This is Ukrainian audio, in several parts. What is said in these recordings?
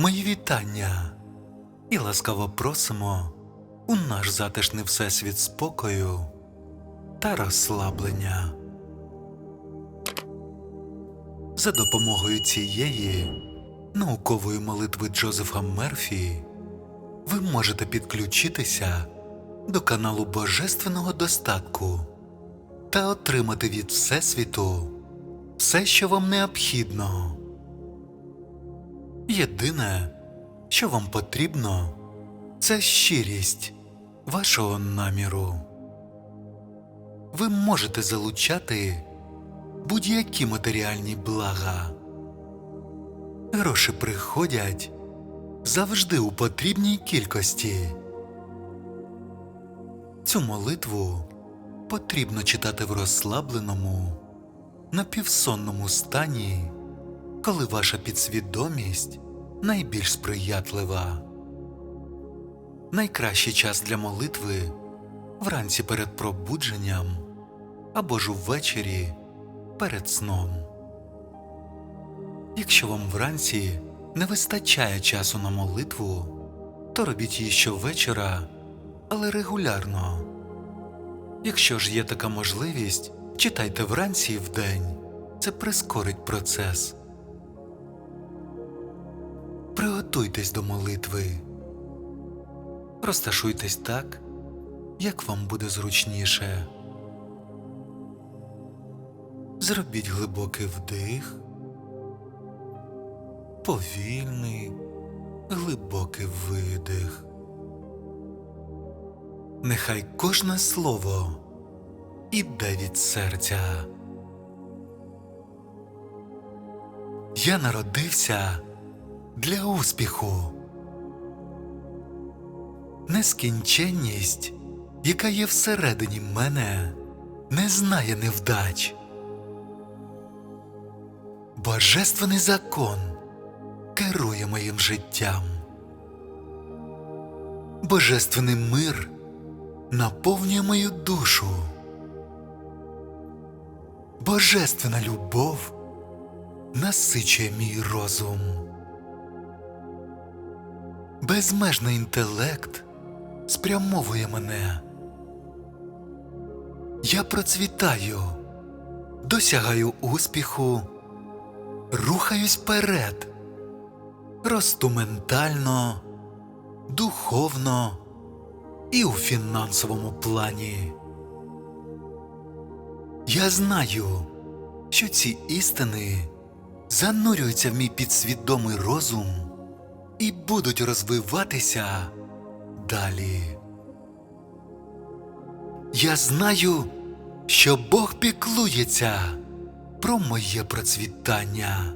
Мої вітання і ласкаво просимо у наш затишний всесвіт спокою та розслаблення. За допомогою цієї наукової молитви Джозефа Мерфі ви можете підключитися до каналу Божественного достатку та отримати від Всесвіту все, що вам необхідно. Єдине, що вам потрібно, це щирість вашого наміру. Ви можете залучати будь-які матеріальні блага. Гроші приходять завжди у потрібній кількості. Цю молитву потрібно читати в розслабленому, напівсонному стані, коли ваша підсвідомість найбільш сприятлива. Найкращий час для молитви вранці перед пробудженням або ж увечері перед сном. Якщо вам вранці не вистачає часу на молитву, то робіть її щовечора, але регулярно. Якщо ж є така можливість, читайте вранці і вдень. Це прискорить процес. Приготуйтесь до молитви. Розташуйтесь так, як вам буде зручніше. Зробіть глибокий вдих, повільний, глибокий видих. Нехай кожне слово іде від серця. Я народився для успіху. Нескінченність, яка є всередині мене, не знає невдач. Божественний закон керує моїм життям. Божественний мир наповнює мою душу. Божественна любов насичує мій розум. Безмежний інтелект спрямовує мене. Я процвітаю, досягаю успіху, рухаюсь вперед, росту ментально, духовно і у фінансовому плані. Я знаю, що ці істини занурюються в мій підсвідомий розум і будуть розвиватися далі. Я знаю, що Бог піклується про моє процвітання.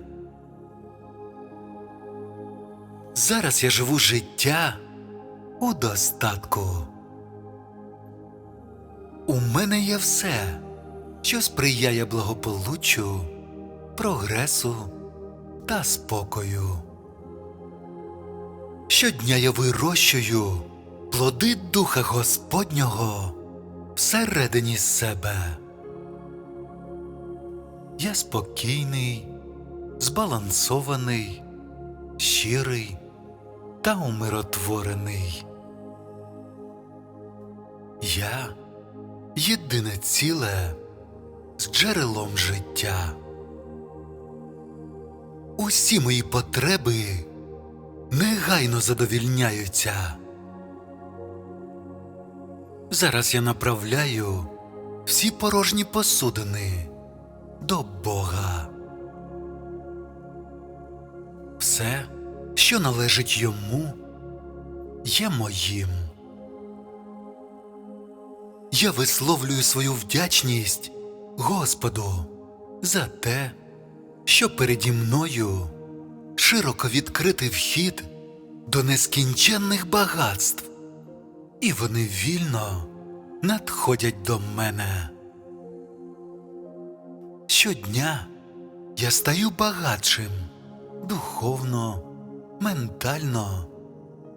Зараз я живу життя у достатку. У мене є все, що сприяє благополуччю, прогресу та спокою. Щодня я вирощую плоди Духа Господнього всередині себе. Я спокійний, збалансований, щирий та умиротворений. Я єдине ціле з джерелом життя. Усі мої потреби негайно задовільняються. Зараз я направляю всі порожні посудини до Бога. Все, що належить йому, є моїм. Я висловлюю свою вдячність Господу за те, що переді мною широко відкритий вхід до нескінченних багатств, і вони вільно надходять до мене. Щодня я стаю багатшим духовно, ментально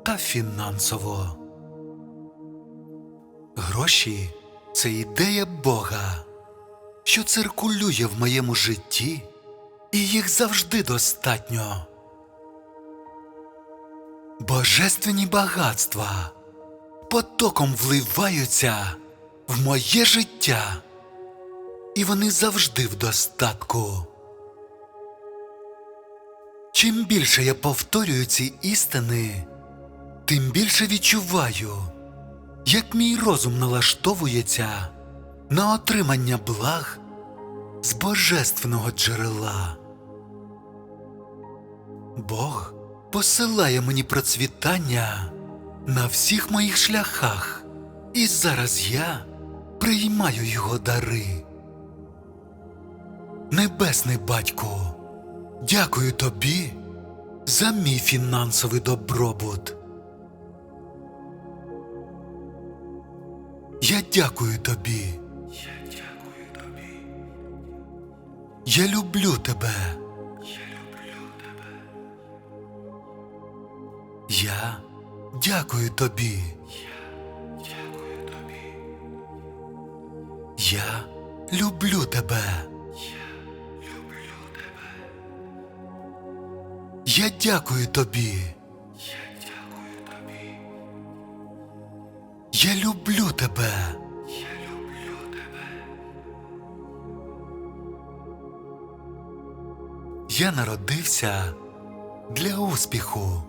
та фінансово. Гроші це ідея Бога, що циркулює в моєму житті, і їх завжди достатньо. Божественні багатства потоком вливаються в моє життя, і вони завжди в достатку. Чим більше я повторюю ці істини, тим більше відчуваю, як мій розум налаштовується на отримання благ з божественного джерела. Бог посилає мені процвітання на всіх моїх шляхах, і зараз я приймаю його дари. Небесний батьку, дякую тобі за мій фінансовий добробут. Я дякую тобі. Я дякую тобі. Я люблю тебе. Я дякую тобі. Я дякую тобі. Я люблю тебе. Я люблю тебе. Я дякую тобі. Я дякую тобі. Я люблю тебе. Я люблю тебе. Я народився для успіху.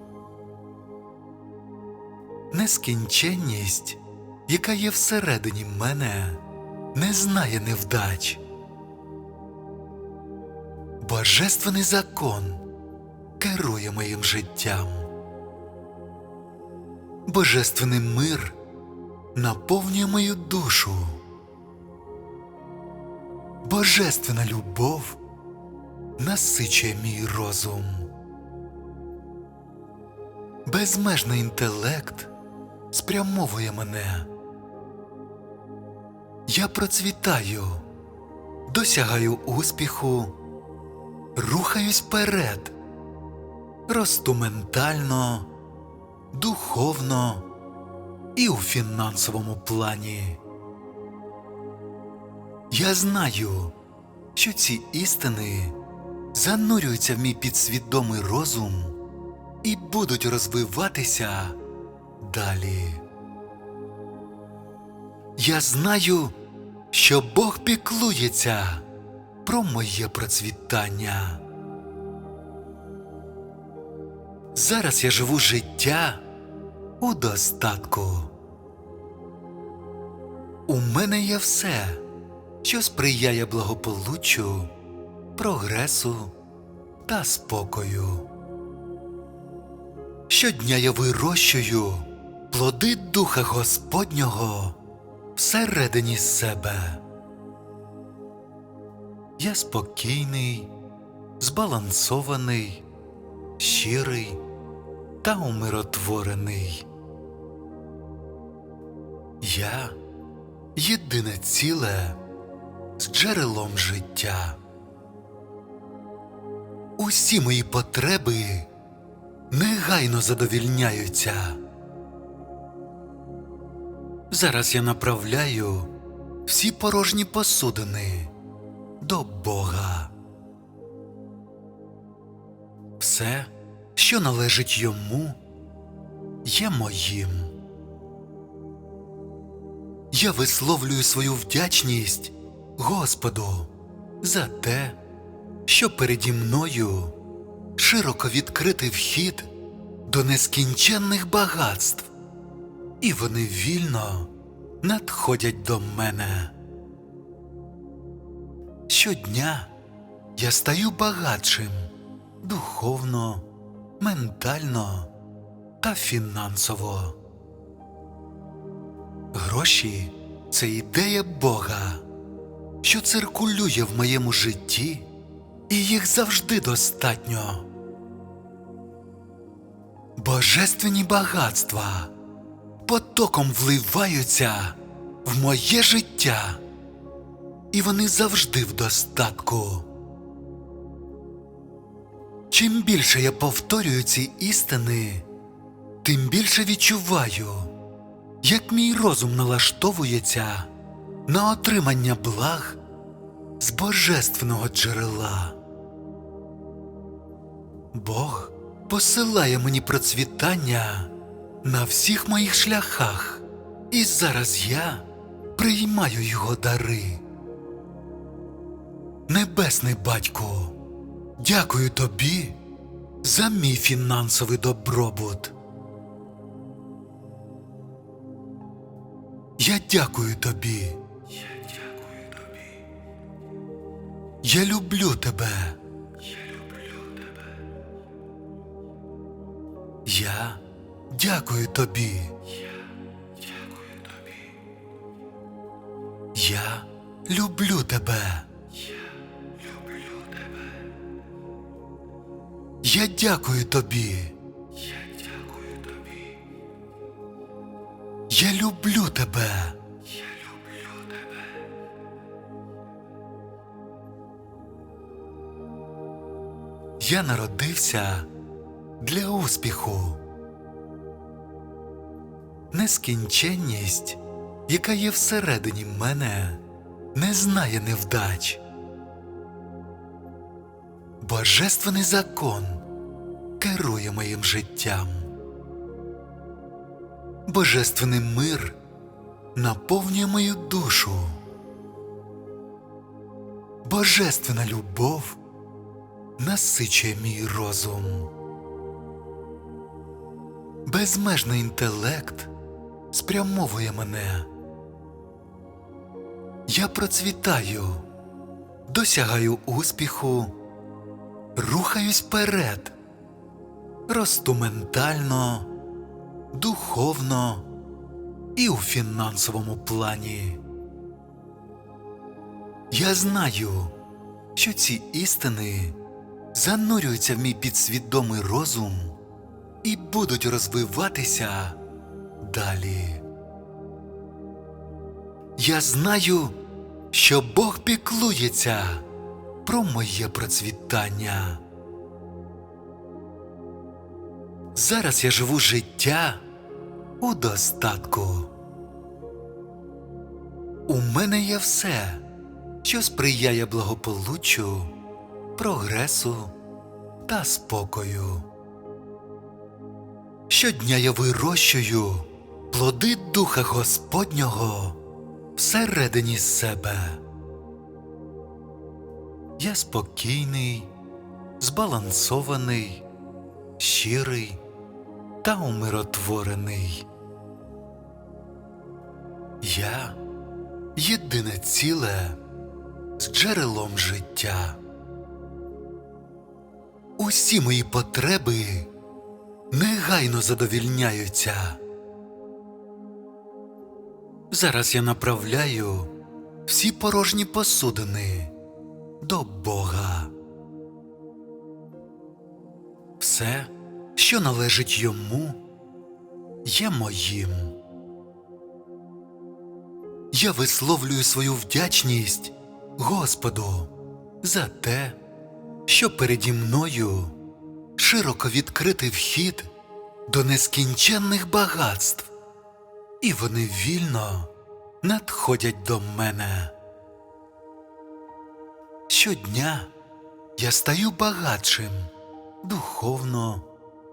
Нескінченність, яка є всередині мене, не знає невдач. Божественний закон керує моїм життям. Божественний мир наповнює мою душу. Божественна любов насичує мій розум. Безмежний інтелект спрямовує мене. Я процвітаю, досягаю успіху, рухаюсь вперед, росту ментально, духовно і у фінансовому плані. Я знаю, що ці істини занурюються в мій підсвідомий розум і будуть розвиватися далі. Я знаю, що Бог піклується про моє процвітання. Зараз я живу життя у достатку. У мене є все, що сприяє благополуччю, прогресу та спокою. Щодня я вирощую плоди Духа Господнього всередині себе. Я спокійний, збалансований, щирий та умиротворений. Я єдине ціле з джерелом життя. Усі мої потреби негайно задовільняються. Зараз я направляю всі порожні посудини до Бога. Все, що належить йому, є моїм. Я висловлюю свою вдячність Господу за те, що переді мною широко відкритий вхід до нескінченних багатств, і вони вільно надходять до мене. Щодня я стаю багатшим духовно, ментально та фінансово. Гроші це ідея Бога, що циркулює в моєму житті, і їх завжди достатньо. Божественні багатства потоком вливаються в моє життя, і вони завжди в достатку. Чим більше я повторюю ці істини, тим більше відчуваю, як мій розум налаштовується на отримання благ з божественного джерела. Бог посилає мені процвітання на всіх моїх шляхах, і зараз я приймаю його дари. Небесний батько, дякую тобі за мій фінансовий добробут. Я дякую тобі. Я дякую тобі. Я люблю тебе. Я люблю тебе. Я дякую тобі. Я дякую тобі. Я люблю тебе. Я люблю тебе. Я дякую тобі. Я дякую тобі. Я люблю тебе. Я люблю тебе. Я народився для успіху. Нескінченність, яка є всередині мене, не знає невдач. Божественний закон керує моїм життям. Божественний мир наповнює мою душу. Божественна любов насичує мій розум. Безмежний інтелект спрямовує мене. Я процвітаю, досягаю успіху, рухаюсь вперед, росту ментально, духовно і у фінансовому плані. Я знаю, що ці істини занурюються в мій підсвідомий розум і будуть розвиватися далі. Я знаю, що Бог піклується про моє процвітання. Зараз я живу життя у достатку. У мене є все, що сприяє благополуччю, прогресу та спокою. Щодня я вирощую плоди Духа Господнього всередині себе. Я спокійний, збалансований, щирий та умиротворений. Я єдине ціле з джерелом життя. Усі мої потреби негайно задовільняються. Зараз я направляю всі порожні посудини до Бога. Все, що належить йому, є моїм. Я висловлюю свою вдячність Господу за те, що переді мною широко відкритий вхід до нескінченних багатств, і вони вільно надходять до мене. Щодня я стаю багатшим духовно,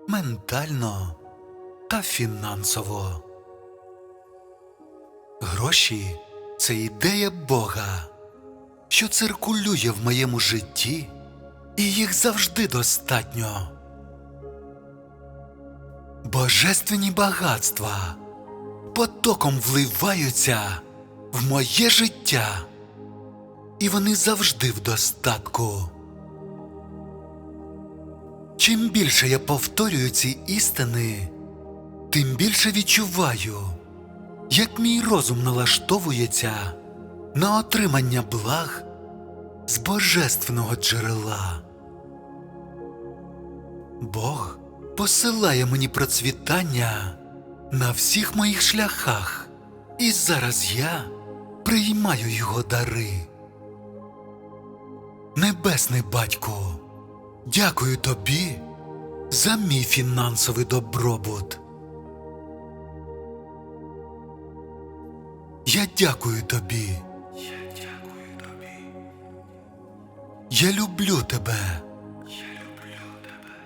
ментально та фінансово. Гроші це ідея Бога, що циркулює в моєму житті, і їх завжди достатньо. Божественні багатства потоком вливаються в моє життя, і вони завжди в достатку. Чим більше я повторюю ці істини, тим більше відчуваю, як мій розум налаштовується на отримання благ з божественного джерела. Бог посилає мені процвітання на всіх моїх шляхах, і зараз я приймаю його дари. Небесний батько, дякую тобі за мій фінансовий добробут. Я дякую тобі. Я дякую тобі. Я люблю тебе. Я люблю тебе.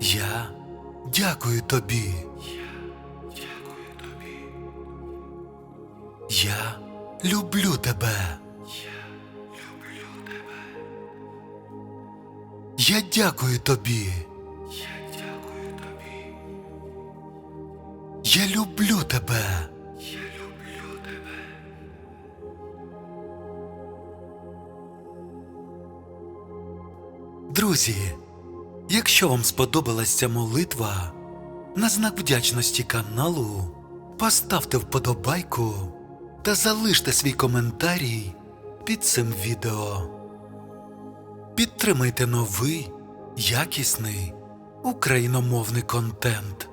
Я дякую тобі. Я дякую тобі. Я люблю тебе. Я дякую тобі. Я люблю тебе. Друзі, якщо вам сподобалась ця молитва, на знак вдячності каналу поставте вподобайку та залиште свій коментарій під цим відео. Підтримайте новий, якісний україномовний контент.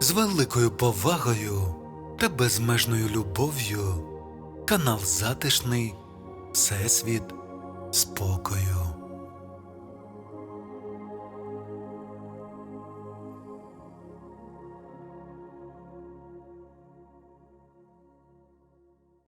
З великою повагою та безмежною любов'ю канал Затишний Всесвіт спокою.